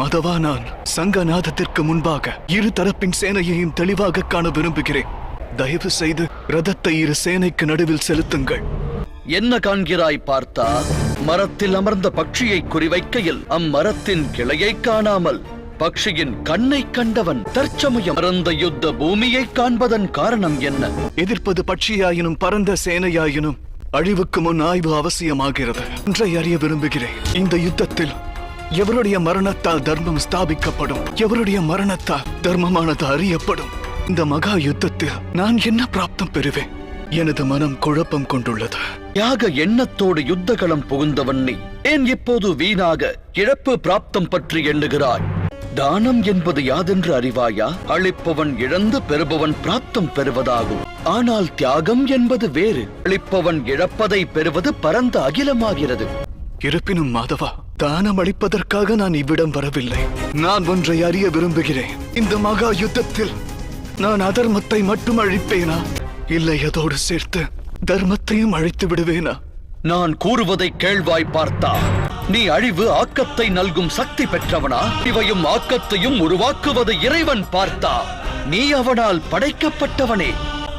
மதவா நான் சங்கநாதத்திற்கு முன்பாக இரு தரப்பின் சேனையையும் தெளிவாக காண விரும்புகிறேன். தயவு செய்து ரதத்தை இரு சேனைக்கு நடுவில் செலுத்துங்கள். என்ன காண்கிறாய் பார்த்தா? மரத்தில் அமர்ந்த பட்சியை குறிவைக்கையில் அம்மரத்தின் கிளையை காணாமல் பட்சியின் கண்ணை கண்டவன் தற்சமயம் பரந்த யுத்த பூமியை காண்பதன் காரணம் என்ன? எதிர்ப்பது பட்சியாயினும் பரந்த சேனையாயினும் அழிவுக்கு முன் ஆய்வு அவசியமாகிறது. ஒன்றை அறிய விரும்புகிறேன். இந்த யுத்தத்தில் எவருடைய மரணத்தால் தர்மம் ஸ்தாபிக்கப்படும்? எவருடைய மரணத்தால் தர்மமானது அறியப்படும்? இந்த மகா யுத்தத்தில் நான் என்ன பிராப்தம் பெறுவேன்? எனது மனம் குழப்பம் கொண்டுள்ளது. யாக எண்ணத்தோடு யுத்தகளம் புகுந்தவன் நீ. ஏன் இப்போது வீணாக இழப்பு பிராப்தம் பற்றி எண்ணுகிறாய்? தானம் என்பது யாதென்று அறிவாயா? அளிப்பவன் இழந்து பெறுபவன் பிராப்தம் பெறுவதாகும். ஆனால் தியாகம் என்பது வேறு. அளிப்பவன் இழப்பதை பெறுவது பரந்த அகிலமாகிறது. இருப்பினும் மாதவா தானம் அளிப்பதற்காக நான் இவ்விடம் வரவில்லை. நான் ஒன்றை அறிய விரும்புகிறேன். இந்த மகா யுத்தத்தில் நான் அதர்மத்தை மட்டும் அழிப்பேனா? இல்லை அதோடு சேர்த்து தர்மத்தையும் அழித்து விடுவேனா? நான் கூறுவதை கேள்வாய் பார்த்தா நீ அழிவு ஆக்கத்தை நல்கும் சக்தி பெற்றவனா? இவையும் ஆக்கத்தையும் உருவாக்குவது இறைவன் பார்த்தா நீ அவனால் படைக்கப்பட்டவனே.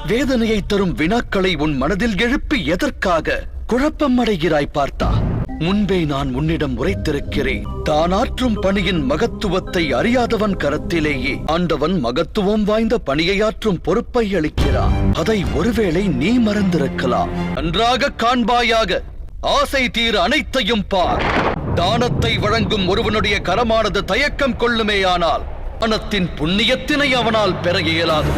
வேதனையை தரும் வினாக்களை உன் மனதில் எழுப்பி எதற்காக குழப்பம் அடைகிறாய் பார்த்தா? முன்பே நான் உன்னிடம் உரைத்திருக்கிறேன். தானாற்றும் பணியின் மகத்துவத்தை அறியாதவன் கரத்திலேயே. ஆண்டவன் மகத்துவம் வாய்ந்த பணியையாற்றும் பொறுப்பை அளிக்கிறான். அதை ஒருவேளை நீ மறந்திருக்கலாம். நன்றாக காண்பாயாக ஆசை தீர் அனைத்தையும் பார். தானத்தை வழங்கும் ஒருவனுடைய கரமானது தயக்கம் கொள்ளுமேயானால் பணத்தின் புண்ணியத்தினை அவனால் பெற இயலாது.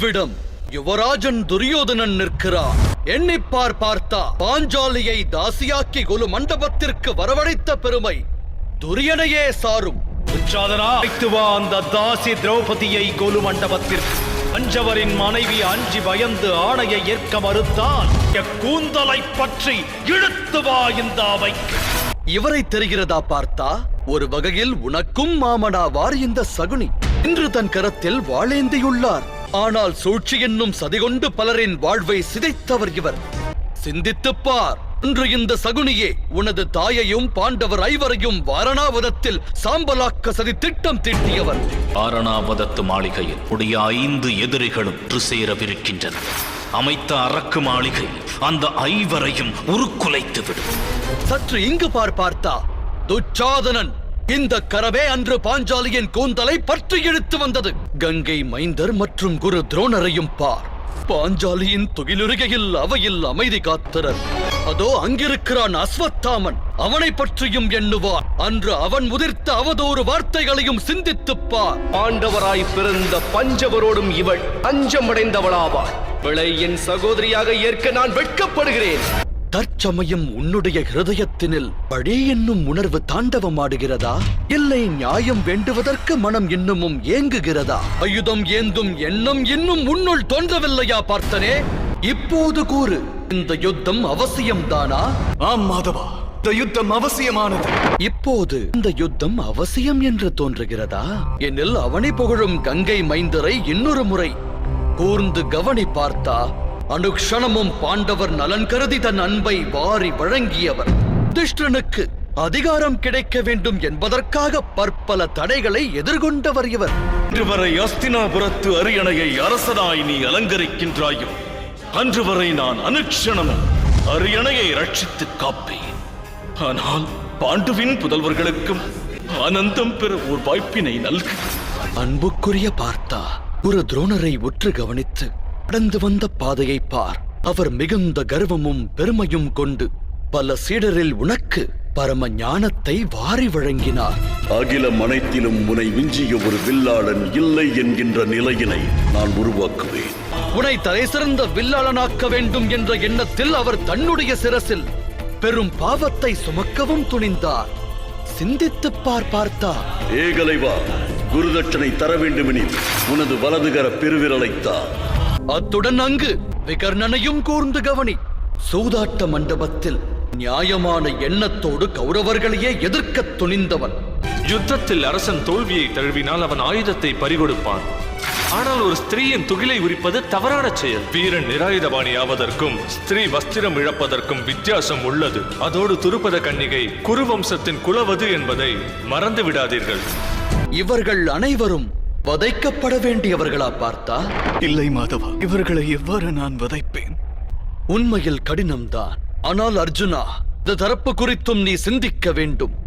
விடம். யுவராஜன் துரியோதனன் நிற்கிறான் எண்ணிப்பார் பார்த்தா பாஞ்சாலியை தாசியாக்கி குலு மண்டபத்திற்கு வரவழைத்த பெருமை துரியனையே சாரும். அந்த தாசி திரௌபதியை கோலு மண்டபத்திற்கு. அஞ்சவரின் மனைவி அஞ்சி பயந்து ஆணையை ஏற்க மறுத்தால் கூந்தலை பற்றி இழுத்து வா இந்த அவைக்கு. இவரை தெரிகிறதா பார்த்தா ஒரு வகையில் உனக்கும் மாமனாவார் இந்த சகுனி. இன்று தன் கரத்தில் வாழேந்தியுள்ளார். ஆனால் சூழ்ச்சி என்னும் சதிகொண்டு பலரின் வாழ்வை சிதைத்தவர் இவர். சிந்தித்துப் பார். இன்று இந்த சகுனியே உனது தாயையும் பாண்டவர் ஐவரையும் வாரணாவதத்தில் சாம்பலாக்க சதி திட்டம் தீட்டியவர். ஆரணாவதத்து மாளிகையில் உடைய ஐந்து எதிரிகளும் சேரவிருக்கின்றன அமைத்த அரக்கு மாளிகை அந்த ஐவரையும் உருக்குலைத்து விடும் சற்று இங்கு பார் பார்த்தா துச்சாதனன் இந்த கரவே அன்று பாஞ்சாலியின் கூந்தலை பற்றி இழுத்து வந்தது. கங்கை மைந்தர் மற்றும் குரு துரோணரையும் பார். பாஞ்சாலியின் துகிலுருகையில் அவையில் அமைதி காத்தனர் அதோ அங்கிருக்கிறான் அஸ்வத்தாமன். அவனை பற்றியும் எண்ணுவார். அன்று அவன் முதிர்த்த அவதூறு வார்த்தைகளையும் சிந்தித்துப் பார். ஆண்டவராய் பிறந்த பஞ்சவரோடும் இவள் அஞ்சமடைந்தவளாவாள். விளை என் சகோதரியாக ஏற்க நான் வெட்கப்படுகிறேன். தற்சமயம் உன்னுடைய ஹிருதயத்தினில் பழி என்னும் உணர்வு தாண்டவமாடுகிறதா? இல்லை நியாயம் வேண்டுவதற்கு மனம் இன்னமும் ஏங்குகிறதா? ஆயுதம் ஏந்தும் எண்ணம் இன்னும் உன்னுள் தோன்றவில்லையா பார்த்தனே? இப்போது கூறு இந்த யுத்தம் அவசியம்தானா? ஆம் மாதவா. இந்த யுத்தம் அவசியமானது. இப்போது இந்த யுத்தம் அவசியம் என்று தோன்றுகிறதா? எனில் அவனை புகழும் கங்கை மைந்தரை இன்னொரு முறை கூர்ந்து கவனி பார்த்தா அனுக்ஷணமும் பாண்டவர் நலன் கருதி தன் அன்பை வாரி வழங்கியவர். யுதிஷ்டனுக்கு அதிகாரம் கிடைக்க வேண்டும் என்பதற்காக பற்பல தடைகளை எதிர்கொண்டவர் இவர். இன்று வரை அஸ்தினாபுரத்து அரியணையை அரசனாய் நீ அலங்கரிக்கின்றாயோ அன்று வரை நான் அனுக்ஷணமும் அரியணையை ரட்சித்து காப்பேன். ஆனால் பாண்டுவின் புதல்வர்களுக்கும் ஆனந்தம் பெற ஒரு வாய்ப்பினை நல்கு. அன்புக்குரிய பார்த்தா ஒரு துரோணரை உற்று கவனித்து கடந்து வந்த பாதையை பார். அவர் மிகுந்த கர்வமும் பெருமையும் கொண்டு பல சீடரில் உனக்கு பரம ஞானத்தை வாரி வழங்கினார். அகிலம் அனைத்திலும் உனை விஞ்சிய ஒரு வில்லாளன் இல்லை என்கின்ற நிலையினை நான் உருவாக்குவேன். உன்னை தலை சிறந்த வில்லாளனாக்க வேண்டும் என்ற எண்ணத்தில் அவர் தன்னுடைய சிரசில் பெரும் பாவத்தை சுமக்கவும் துணிந்தார். சிந்தித்துப் பார் பார்த்தா ஏகலைவா குருதட்சணை தர வேண்டுமெனில் உனது வலதுகர பெருவிரலைத்தா அத்துடன் அங்கு விகர்ணனையும் கூர்ந்து கவனி. சூதாட்ட மண்டபத்தில் நியாயமான எண்ணத்தோடு கௌரவர்களையே எதிர்க்கத் துணிந்தவன். யுத்தத்தில் அரசன் தோல்வியை தழுவினால் அவன் ஆயுதத்தை பறிகொடுப்பான். ஆனால் ஒரு ஸ்திரீயின் துகிலை உரிப்பது தவறான செயல். வீரன் நிராயுதபாணி ஆவதற்கும் ஸ்திரீ வஸ்திரம் இழப்பதற்கும் வித்தியாசம் உள்ளது. அதோடு துருப்பத கன்னிகை குருவம்சத்தின் குலவது என்பதை மறந்து விடாதீர்கள். இவர்கள் அனைவரும் வதைக்கப்பட வேண்டியவர்களா பார்த்தா? இல்லை மாதவா இவர்களை எவ்வாறு நான் வதைப்பேன்? உண்மையில் கடினம்தான். ஆனால் அர்ஜுனா இந்த தரப்பு குறித்தும் நீ சிந்திக்க வேண்டும்.